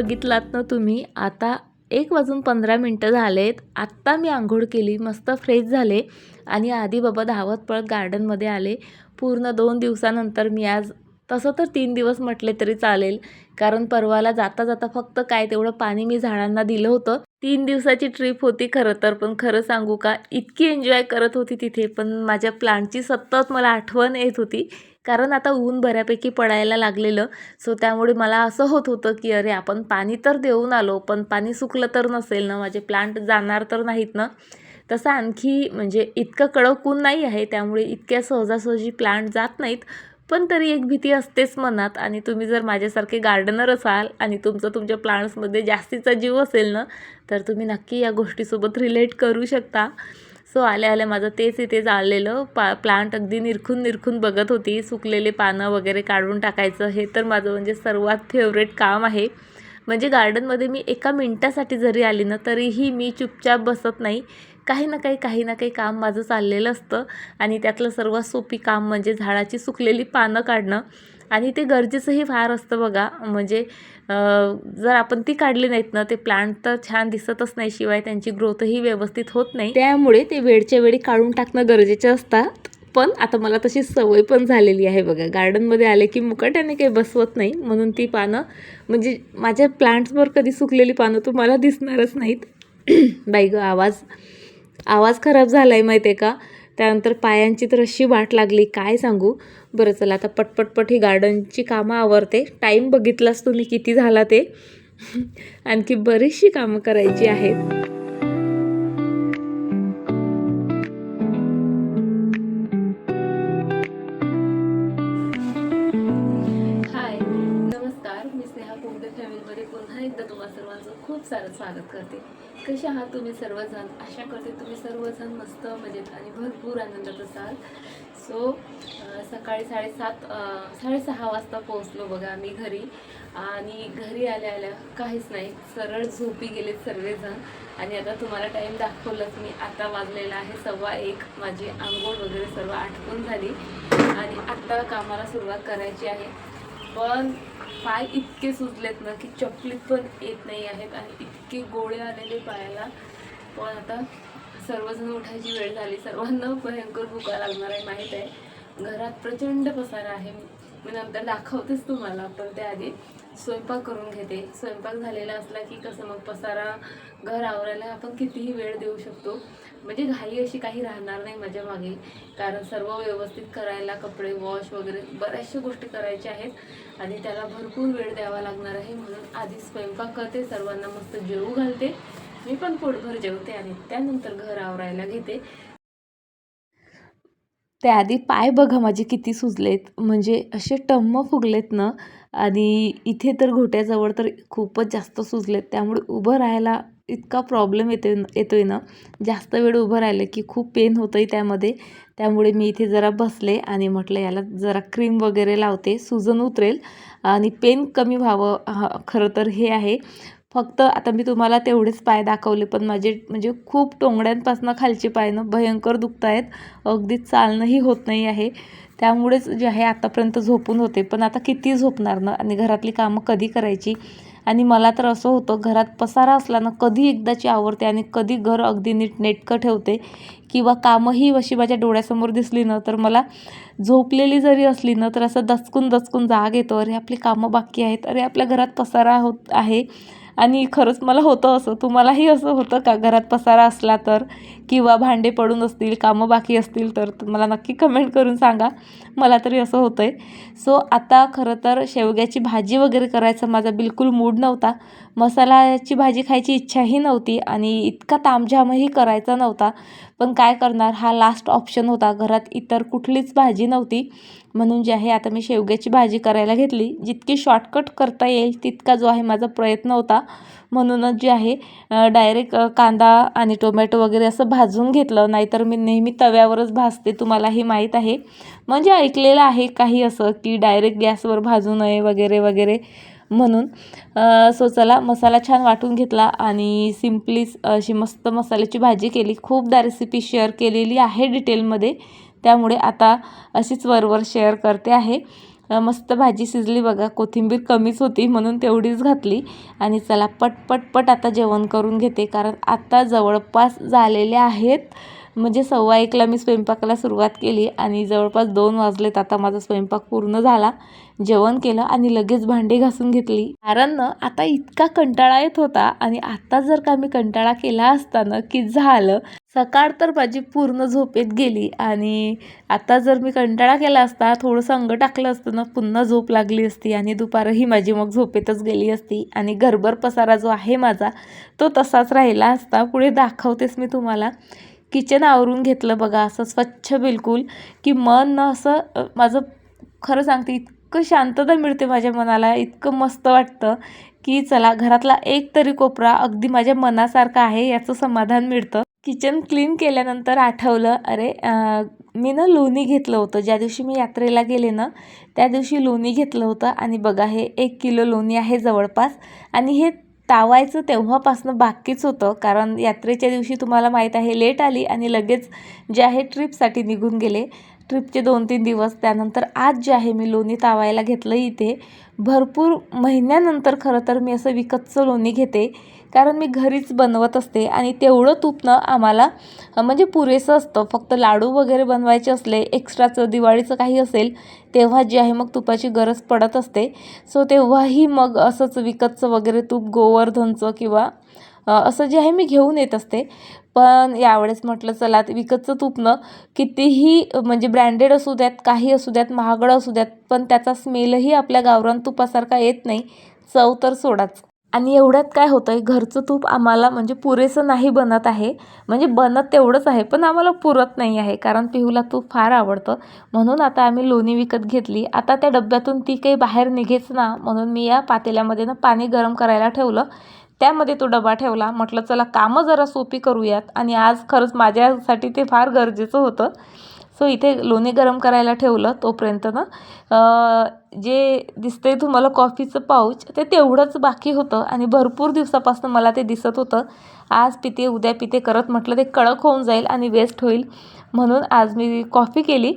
बघितलात ना तुम्ही आता एक वाजून पंधरा मिनटं झालेत. आत्ता मी आंघोळ केली मस्त फ्रेश झाले आणि आधी बाबा धावत पळत गार्डनमध्ये आले. पूर्ण दोन दिवसानंतर मी आज तसं तर तीन दिवस म्हटले तरी चालेल कारण परवाला जाता जाता फक्त काय तेवढं पाणी मी झाडांना दिलं होतं. तीन दिवसाची ट्रिप होती खरं तर पण खरं सांगू का इतकी एन्जॉय करत होती तिथे पण माझ्या प्लांटची सतत मला आठवण येत होती. कारण आता ऊन बऱ्यापैकी पडायला लागलेलं. सो त्यामुळे मला असं होत होतं की अरे आपण पाणी तर देऊन आलो पण पाणी सुकलं तर नसेल ना? माझे प्लांट जाणार तर नाहीत ना? तसं आणखी म्हणजे इतकं कडक ऊन नाही आहे त्यामुळे इतक्या सहजासहजी प्लांट जात नाहीत. पण तरी एक भीती असतेच मनात. आणि तुम्ही जर माझ्यासारखे गार्डनर असाल आणि तुमचं तुमच्या प्लांट्समध्ये जास्तीचा जीव असेल ना तर तुम्ही नक्की या गोष्टीसोबत रिलेट करू शकता. सो आल्या आल्या माझं तेच इथे चाललेलं पा प्लांट अगदी निरखून निरखून बघत होती. सुकलेले पानं वगैरे काढून टाकायचं. हे तर माझं म्हणजे सर्वात फेवरेट काम आहे. म्हणजे गार्डनमध्ये मी एका मिनटासाठी जरी आली ना तरीही मी चुपचाप बसत नाही. काही ना काही काही ना काही काम माझं चाललेलं असतं. आणि त्यातलं सर्वात सोपी काम म्हणजे झाडाची सुकलेली पानं काढणं. आणि ते गरजेचंही फार असतं बघा. म्हणजे जर आपण ती काढली नाहीत ना ते प्लांट तर छान दिसतच नाही शिवाय त्यांची ग्रोथही व्यवस्थित होत नाही. त्यामुळे ते वेळच्या वेळी काढून टाकणं गरजेचे असतात. पण आता मला तशी सवय पण झालेली आहे बघा. गार्डनमध्ये आले की मुकाट्याने काही बसवत नाही. म्हणून ती पानं म्हणजे माझ्या प्लांट्सवर कधी सुकलेली पानं तुम्हाला दिसणारच नाहीत. बाई ग आवाज आवाज खराब झाला आहे माहिती आहे का? त्यानंतर पायांची तर अशी वाट लागली काय सांगू? बरं चला आता पटपटपट ही गार्डनची कामं आवरते. टाईम बघितलास तुम्ही किती झाला ते? आणखी बरीचशी कामं करायची आहेत. सर्वांचं खूप सारं स्वागत करते. कसे आहात तुम्ही सर्वजण? आशा करते तुम्ही सर्वजण मस्त मजेत आणि भरपूर आनंदात असाल सो सकाळी साडेसात साडेसहा वाजता पोहोचलो बघा आम्ही घरी. आणि घरी आल्या आल्या काहीच नाही सरळ झोपी गेलेत सर्वजण. आणि आता तुम्हाला टाईम दाखवलंच मी. आता वाजलेला आहे सव्वा एक. माझी आंघोळ वगैरे सर्व आटपून झाली. आणि आत्ता कामाला सुरुवात करायची आहे. पण पाय इतके सुजलेत ना की चपलीत पण येत नाही आहेत आणि इतके गोळे आलेले पायाला. पण आता सर्वजण उठायची वेळ झाली. सर्वांना भयंकर भुका लागणार आहे माहीत आहे. घरात प्रचंड पसारा आहे. मी नंतर दाखवतेच तुम्हाला पण त्याआधी स्वयंपाक करून घेते. स्वयंपाक झालेला असला की कसं मग पसारा घर आवरायला आपण कितीही वेळ देऊ शकतो. म्हणजे घाई अशी काही राहणार नाही माझ्या मागे. कारण सर्व व्यवस्थित करायला कपडे वॉश वगैरे बऱ्याचशा गोष्टी करायच्या आहेत. आणि त्याला भरपूर वेळ द्यावा लागणार आहे म्हणून आधी स्वयंपाक करते सर्वांना मस्त जेवू घालते. मी पण पोटभर जेवते आणि त्यानंतर घर आवरायला घेते. त्याआधी पाय बघा माझे किती सुजलेत. म्हणजे असे टम्म फुगलेत ना आणि इथे तर घोट्याजवळ तर खूपच जास्त सुजलेत. त्यामुळे उभं राहायला इतका प्रॉब्लेम येतो आहे ना. जास्त वेळ उभं राहिलं की खूप पेन होतं आहे त्यामध्ये. त्यामुळे मी इथे जरा बसले आणि म्हटलं याला जरा क्रीम वगैरे लावते सुजन उतरेल आणि पेन कमी व्हावं. हा खरं तर हे आहे. फक्त आता मी तुम्हाला तेवढेच पाय दाखवले पण माझे म्हणजे खूप टोंगड्यांपासून खालचे पाय ना भयंकर दुखत आहेत अगदी चालणंही होत नाही आहे. त्यामुळेच जे आहे आतापर्यंत झोपून होते. पण आता किती झोपणार ना? आणि घरातली कामं कधी करायची? आणि मला तर असं होतं घरात पसारा असला ना कधी एकदाची आवडते आणि कधी घर अगदी नीट नेटकं ठेवते किंवा कामंही अशी माझ्या डोळ्यासमोर दिसली ना तर मला झोपलेली जरी असली ना तर असं दचकून दचकून जाग येतो. अरे आपली कामं बाकी आहेत. अरे आपल्या घरात पसारा होत आहे. आणि खरंच मला होतं असं. तुम्हालाही असं होतं का? घरात पसारा असला तर? किंवा भांडे पडून असतील कामं बाकी असतील तर? मला नक्की कमेंट करून सांगा. मला तरी असं होतं आहे सो आता खरं तर शेवग्याची भाजी वगैरे करायचा माझा बिलकुल मूड नव्हता. मसाल्याची भाजी खायची इच्छाही नव्हती आणि इतका तामझामही करायचा नव्हता. पण काय करणार? हा लास्ट ऑप्शन होता. घरात इतर कुठलीच भाजी नव्हती. म्हणून जे आहे आता मी शेवग्याची भाजी करायला घेतली. जितकी शॉर्टकट करता येईल तितका जो आहे माझा प्रयत्न होता. म्हणूनच जे आहे डायरेक्ट कांदा आणि टोमॅटो वगैरे असं भाजून घेतलं. नाहीतर मी नेहमी तव्यावरच भाजते तुम्हाला हे माहीत आहे. म्हणजे ऐकलेलं आहे काही असं की डायरेक्ट गॅसवर भाजू नये वगैरे वगैरे. म्हणून सो चला मसाला छान वाटून घेतला आणि सिम्पलीच अशी मस्त मसाल्याची भाजी केली. खूपदा रेसिपी शेअर केलेली आहे डिटेलमध्ये त्यामुळे आता अशीच वरवर शेअर करते आहे. मस्त भाजी शिजली बघा. कोथिंबीर कमीच होती म्हणून तेवढीच घातली. आणि चला पट आता जेवण करून घेते. कारण आता जवळपास झालेले आहेत म्हणजे सव्वा एकला मी स्वयंपाकाला सुरुवात केली आणि जवळपास दोन वाजलेत. आता माझा स्वयंपाक पूर्ण झाला जेवण केलं आणि लगेच भांडी घासून घेतली. कारण ना आता इतका कंटाळा येत होता आणि आता जर का मी कंटाळा केला असता ना की झालं सकाळ तर माझी पूर्ण झोपेत गेली आणि आता जर मी कंटाळा केला असता थोडंसं अंग टाकलं असतं ना पुन्हा झोप लागली असती आणि दुपारही माझी मग झोपेतच गेली असती आणि घरभर पसारा जो आहे माझा तो तसाच राहिला असता. पुढे दाखवतेच मी तुम्हाला. किचन आवरून घेतलं बघा असं स्वच्छ बिलकुल. की मन असं माझं खरं सांगते इतकं शांतता मिळते माझ्या मनाला इतकं मस्त वाटतं की चला घरातला एक तरी कोपरा अगदी माझ्या मनासारखा आहे याचं समाधान मिळतं. किचन क्लीन केल्यानंतर आठवलं अरे मी ना लोणी घेतलं होतं. ज्या दिवशी मी यात्रेला गेले ना त्या दिवशी लोणी घेतलं होतं. आणि बघा हे एक किलो लोणी आहे जवळपास. आणि हे तावायचं तेव्हापासनं बाकीच होतं कारण यात्रेच्या दिवशी तुम्हाला माहीत आहे लेट आली आणि लगेच जे आहे ट्रिपसाठी निघून गेले. ट्रिपचे दोन तीन दिवस त्यानंतर आज जे आहे मी लोणी तावायला घेतलं इथे. भरपूर महिन्यानंतर खरं तर मी असं विकतचं लोणी घेते. कारण मी घरीच बनवत असते आणि तेवढं तूप ना आम्हाला म्हणजे पुरेसं असतं. फक्त लाडू वगैरे बनवायचे असले एक्स्ट्राचं दिवाळीचं काही असेल तेव्हा जे आहे मग तुपाची गरज पडत असते. सो तेव्हाही मग असंच विकतचं वगैरे तूप गोवर्धनचं किंवा असं जे आहे मी घेऊन येत असते. पण यावेळेस म्हटलं चला विकतचं तूप कितीही म्हणजे ब्रँडेड असू द्यात काही असू द्यात महागडं असू द्यात पण त्याचा स्मेलही आपल्या गावरान तुपासारखा येत नाही. चव तर सोडाच. आणि एवढ्यात काय होतं आहे घरचं तूप आम्हाला म्हणजे पुरेसं नाही बनत आहे. म्हणजे बनत तेवढंच आहे पण आम्हाला पुरत नाही आहे कारण पिहूला तूप फार आवडतं. म्हणून आता आम्ही लोणी विकत घेतली. आता त्या डब्यातून ती काही बाहेर निघेच ना म्हणून मी या पातेल्यामध्ये ना पाणी गरम करायला ठेवलं. त्यामध्ये तो डबा ठेवला म्हटलं चला कामं जरा सोपी करूयात. आणि आज खरंच माझ्यासाठी ते फार गरजेचं होतं. सो इथे लोणी गरम करायला ठेवलं तोपर्यंत ना जे दिसतंय तुम्हाला कॉफीचं पाऊच ते तेवढंच बाकी होतं आणि भरपूर दिवसापासून मला ते दिसत होतं. आज पिते उद्या पिते करत म्हटलं ते कडक होऊन जाईल आणि वेस्ट होईल. म्हणून आज मी कॉफी केली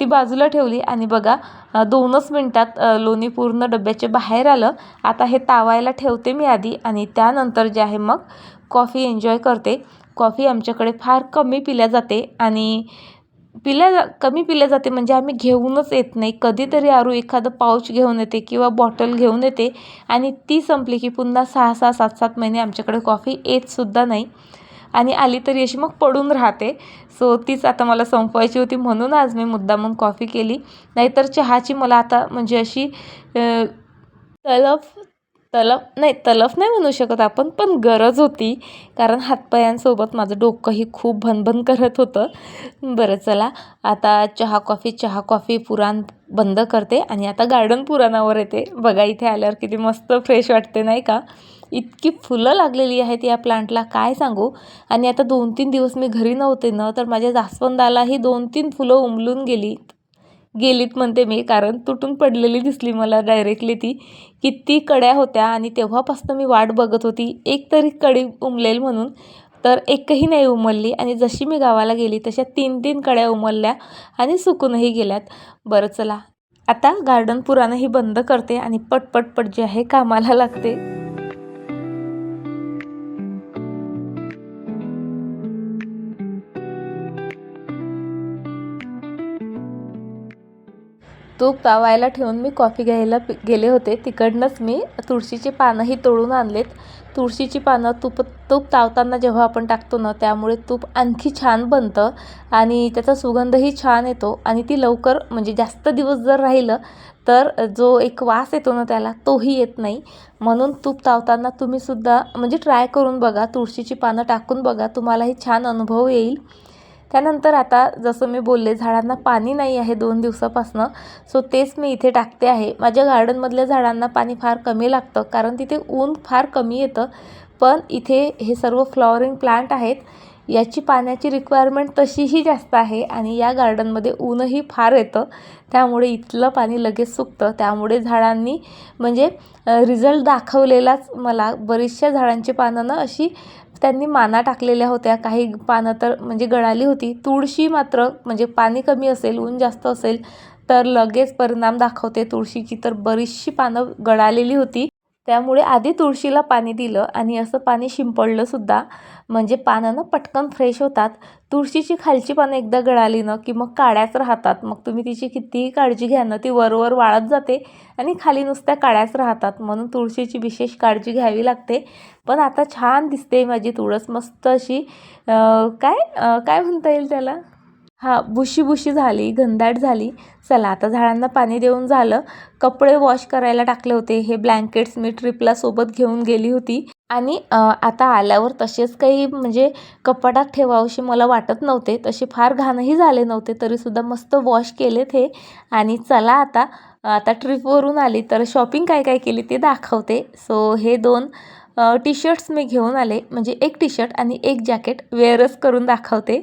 ती बाजूला ठेवली आणि बघा दोनच मिनटात लोणी पूर्ण डब्याच्या बाहेर आलं. आता हे तावायला ठेवते मी आधी आणि त्यानंतर जे आहे मग कॉफी एन्जॉय करते. कॉफी आमच्याकडे फार कमी पिल्या जाते आणि पिल्या जा कमी पिल्या जाते. म्हणजे आम्ही घेऊनच येत नाही. कधीतरी आरू एखादं पाऊच घेऊन येते किंवा बॉटल घेऊन येते आणि ती संपली की पुन्हा सहा सहा सात सात महिने आमच्याकडे कॉफी येतसुद्धा नाही. आणि आली तरी अशी मग पडून राहते. सो तीच आता मला संपवायची होती. म्हणून आज मी मुद्दामून कॉफी केली. नाहीतर चहाची मला आता म्हणजे अशी तलफ तलफ नाही तलफ नाही म्हणू शकत आपण पण गरज होती. कारण हातपायांसोबत माझं डोकंही खूप भनभन करत होतं. बरं चला. आता चहा कॉफी चहा कॉफी पुराण बंद करते आणि आता गार्डन पुराणावर येते. बघा इथे आल्यावर किती मस्त फ्रेश वाटते नाही का? इतकी फुलं लागलेली आहेत या प्लांटला काय सांगू? आणि आता दोन तीन दिवस मी घरी नव्हते ना तर माझ्या जास्वंदालाही दोन तीन फुलं उमलून गेली. गेलीत म्हणते मी कारण तुटून पडलेली दिसली मला डायरेक्टली ती. किती कड्या होत्या आणि तेव्हापासून मी वाट बघत होती. एक तरी कडी उमलेल म्हणून तर एकही नाही उमलली आणि जशी मी गावाला गेली तशा तीन तीन कड्या उमलल्या आणि सुकूनही गेल्यात. बरं चला. आता गार्डन पुराणंही बंद करते आणि पटपट पट जे आहे कामाला लागते. तूप तावायला ठेवून मी कॉफी घ्यायला गेले होते. तिकडनंच मी तुळशीची पानंही तोडून आणलेत. तुळशीची पानं तूप तूप तावताना जेव्हा आपण टाकतो ना त्यामुळे तूप आणखी छान बनतं आणि त्याचा सुगंधही छान येतो आणि ती लवकर म्हणजे जास्त दिवस जर राहिलं तर जो एक वास येतो ना त्याला तोही येत नाही. म्हणून तूप तावताना तुम्हीसुद्धा म्हणजे ट्राय करून बघा. तुळशीची पानं टाकून बघा. तुम्हालाही छान अनुभव येईल. त्यानंतर आता जसं मी बोलले झाडांना पाणी नाही आहे दोन दिवसापासनं सो तेच मी इथे टाकते आहे. माझ्या गार्डनमधल्या झाडांना पाणी फार कमी लागतं कारण तिथे ऊन फार कमी येतं. पण इथे हे सर्व फ्लॉवरिंग प्लांट आहेत याची पाण्याची रिक्वायरमेंट तशीही जास्त आहे आणि या गार्डनमध्ये ऊनही फार येतं. त्यामुळे इथलं पाणी लगेच सुकतं. त्यामुळे झाडांनी म्हणजे रिझल्ट दाखवलेलाच मला बरीचशा झाडांची पानं ना अशी त्यांनी माना टाकलेल्या होत्या. काही पानं तर म्हणजे गळाली होती. तुळशी मात्र म्हणजे पाणी कमी असेल ऊन जास्त असेल तर लगेच परिणाम दाखवते. तुळशीची तर बरीचशी पानं गळालेली होती. त्यामुळे आधी तुळशीला पाणी दिलं आणि असं पाणी शिंपडलंसुद्धा म्हणजे पानं ना पटकन फ्रेश होतात. तुळशीची खालची पानं एकदा गळाली ना की मग काळ्याच राहतात. मग तुम्ही तिची कितीही काळजी घ्या ना ती वरवर वाळत जाते आणि खाली नुसत्या काळ्याच राहतात. म्हणून तुळशीची विशेष काळजी घ्यावी लागते. पण आता छान दिसते माझी तुळस. मस्त अशी काय काय म्हणता येईल त्याला? हां बुशी बुशी झाली घनदाट झाली. चला आता झाडांना पाणी देऊन झालं. कपडे वॉश करायला टाकले होते. हे ब्लँकेट्स मी ट्रिपला सोबत घेऊन गेली होती. आणि आता आल्यावर तसेच काही म्हणजे कपाटात ठेवावशी मला वाटत नव्हते. तसे फार घाणही झाले नव्हते. तरीसुद्धा मस्त वॉश केलेत हे. आणि चला आता आता ट्रिपवरून आली. तर शॉपिंग काय काय केली ते दाखवते. सो हे दोन टी शर्ट्स मी घेऊन आले. म्हणजे एक टी शर्ट आणि एक जॅकेट वेअरच करून दाखवते.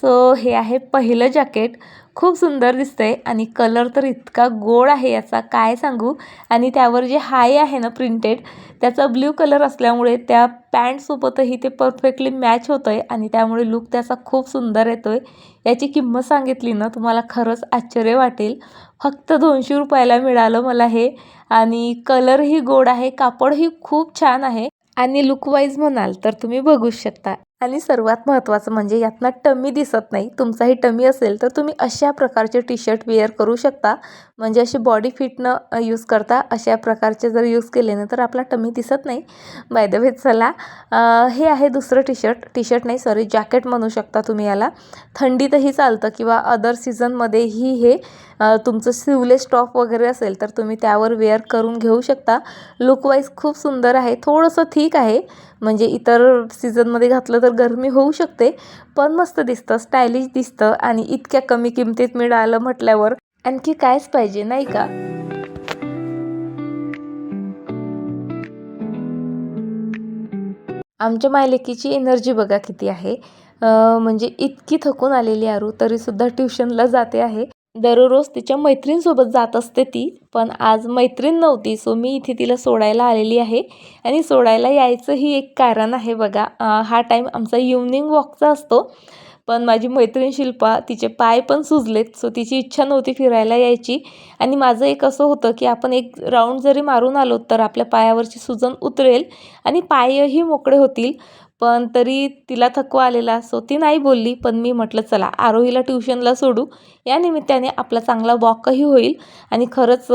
सो हे आहे पहिलं जॅकेट खूप सुंदर दिसतंय आणि कलर तर इतका गोड आहे याचा. काय सांगू? आणि त्यावर जे हाय आहे ना प्रिंटेड त्याचा ब्ल्यू कलर असल्यामुळे त्या पॅन्टसोबतही ते परफेक्टली मॅच होतं आहे आणि त्यामुळे लुक त्याचा खूप सुंदर येतो आहे याची किंमत सांगितली ना तुम्हाला खरंच आश्चर्य वाटेल. फक्त दोनशे रुपयाला मिळालं मला हे. आणि कलरही गोड आहे कापडही खूप छान आहे. आणि लुकवाईज म्हणाल तर तुम्ही बघूच शकता. आणि सर्वात महत्त्वाचं म्हणजे यातनं टमी दिसत नाही. तुमचाही टमी असेल तर तुम्ही अशा प्रकारचे टी शर्ट वेअर करू शकता. म्हणजे अशी बॉडी फिटनं यूज करता. अशा प्रकारचे जर यूज केले ना तर आपला टमी दिसत नाही. बाय द वे चला हे आहे दुसरं टी शर्ट टी शर्ट नाही सॉरी जॅकेट म्हणू शकता तुम्ही याला. थंडीतही चालतं किंवा अदर सीझनमध्येही हे तुमचं सिवलेस टॉप वगैरे असेल तर तुम्ही त्यावर वेअर करून घेऊ शकता. लुकवाईज खूप सुंदर आहे. थोडंसं ठीक आहे. म्हणजे इतर सीझनमध्ये घातलं तर गरमी होऊ शकते पण मस्त दिसतं स्टायलिश दिसतं आणि इतक्या कमी किमतीत मिळालं म्हटल्यावर आणखी कायच पाहिजे नाही का? आमच्या मायलेकीची एनर्जी बघा किती आहे. म्हणजे इतकी थकून आलेली आरू तरीसुद्धा ट्युशनला जाते आहे. दररोज तिच्या मैत्रिणीसोबत जात असते ती पण आज मैत्रीण नव्हती सो मी इथे तिला सोडायला आलेली आहे. आणि सोडायला यायचंही एक कारण आहे बघा. हा टाईम आमचा इव्हनिंग वॉकचा असतो. पण माझी मैत्रीण शिल्पा तिचे पाय पण सुजलेत सो तिची इच्छा नव्हती फिरायला यायची. आणि माझं एक असं होतं की आपण एक राऊंड जरी मारून आलो तर आपल्या पायावरची सुजन उतरेल आणि पायही मोकळे होतील. पण तरी तिला थकवा आलेला सो ती नाही बोलली पण मी म्हटलं चला आरोहीला ट्युशनला सोडू. या निमित्ताने आपला चांगला वॉकही होईल. आणि खरंच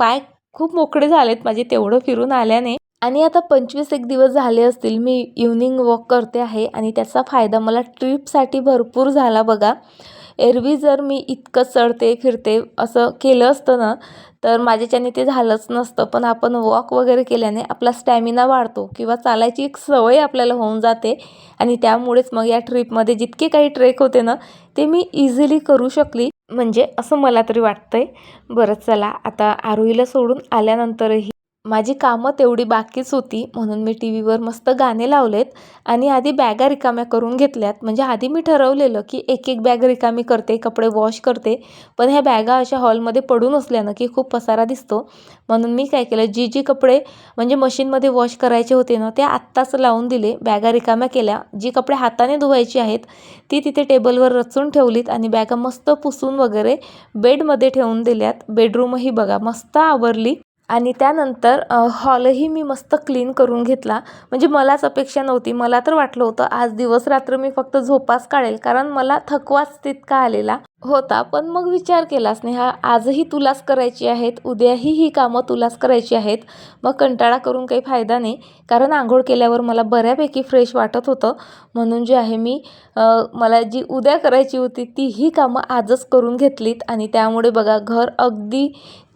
पाय खूप मोकळे झालेत माझे तेवढं फिरून आल्याने. आणि आता पंचवीस एक दिवस झाले असतील मी इव्हनिंग वॉक करते आहे आणि त्याचा फायदा मला ट्रिपसाठी भरपूर झाला बघा. एरवी जर मी इतकं चढते फिरते असं केलं असतं ना तर माझ्याच्याने ते झालंच नसतं. पण आपण वॉक वगैरे केल्याने आपला स्टॅमिना वाढतो किंवा चालायची एक सवय आपल्याला होऊन जाते. आणि त्यामुळेच मग या ट्रिपमध्ये जितके काही ट्रेक होते ना ते मी इझिली करू शकली. म्हणजे असं मला तरी वाटतंय. बरं चला आता आरोहीला सोडून आल्यानंतरही माझी कामं तेवढी बाकीच होती म्हणून मी टी व्हीवर मस्त गाणे लावलेत आणि आधी बॅगा रिकाम्या करून घेतल्यात. म्हणजे आधी मी ठरवलेलं की एक एक बॅग रिकामी करते कपडे वॉश करते पण ह्या बॅगा अशा हॉलमध्ये पडून असल्यानं की खूप पसारा दिसतो. म्हणून मी काय केलं जी जी कपडे म्हणजे मशीनमध्ये वॉश करायचे होते ना ते आत्ताच लावून दिले बॅगा रिकाम्या केल्या. जी कपडे हाताने धुवायची आहेत ती तिथे टेबलवर रचून ठेवलीत आणि बॅगा मस्त पुसून वगैरे बेडमध्ये ठेवून दिल्यात. बेडरूमही बघा मस्त आवरली. आणि त्यानंतर हॉलही मी मस्त क्लीन करून घेतला. म्हणजे मलाच अपेक्षा नव्हती. मला तर वाटलं होतं आज दिवस रात्र मी फक्त झोपाच काढेल. कारण मला थकवाच तितका आलेला. होता पण मग विचार केला स्नेहा आजही तुलाच करायची आहेत उद्याही ही कामं तुलाच करायची आहेत. मग कंटाळा करून काही फायदा नाही कारण आंघोळ केल्यावर मला बऱ्यापैकी फ्रेश वाटत होतं. म्हणून जे आहे मी मला जी उद्या करायची होती ती ही कामं आजच करून घेतलीत. आणि त्यामुळे बघा घर अगदी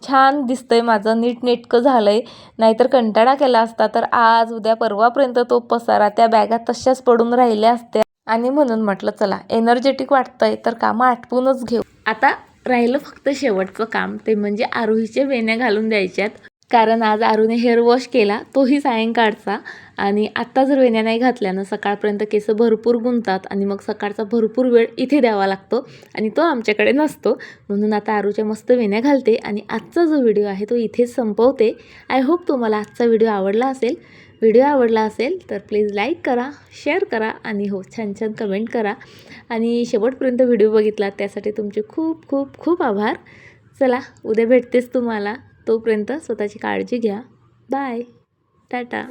छान दिसतंय माझं नीटनेटकं झालं आहे नाहीतर कंटाळा केला असता तर आज उद्या परवापर्यंत तो पसारा त्या बॅगा तशाच पडून राहिल्या असत्या. आणि म्हणून म्हटलं चला एनर्जेटिक वाटतंय तर कामं आटपूनच घेऊ. आता राहिलं फक्त शेवटचं काम ते म्हणजे आरोहीच्या वेण्या घालून द्यायच्यात. कारण आज आरूने हेअर वॉश केला तोही सायंकाळचा. आणि आत्ता जर वेण्या नाही घातल्या ना सकाळपर्यंत केस भरपूर गुंतात आणि मग सकाळचा भरपूर वेळ इथे द्यावा लागतो आणि तो आमच्याकडे नसतो. म्हणून आता आरूच्या मस्त वेण्या घालते आणि आजचा जो व्हिडिओ आहे तो इथेच संपवते. आय होप तुम्हाला आजचा व्हिडिओ आवडला असेल. व्हिडिओ आवडला असेल तर प्लीज लाईक करा शेअर करा आणि हो छान छान कमेंट करा. आणि शेवटपर्यंत व्हिडिओ बघितला त्यासाठी तुमचे खूप खूप खूप आभार. चला उद्या भेटतेच तुम्हाला. तोपर्यंत स्वतःची काळजी घ्या. बाय टाटा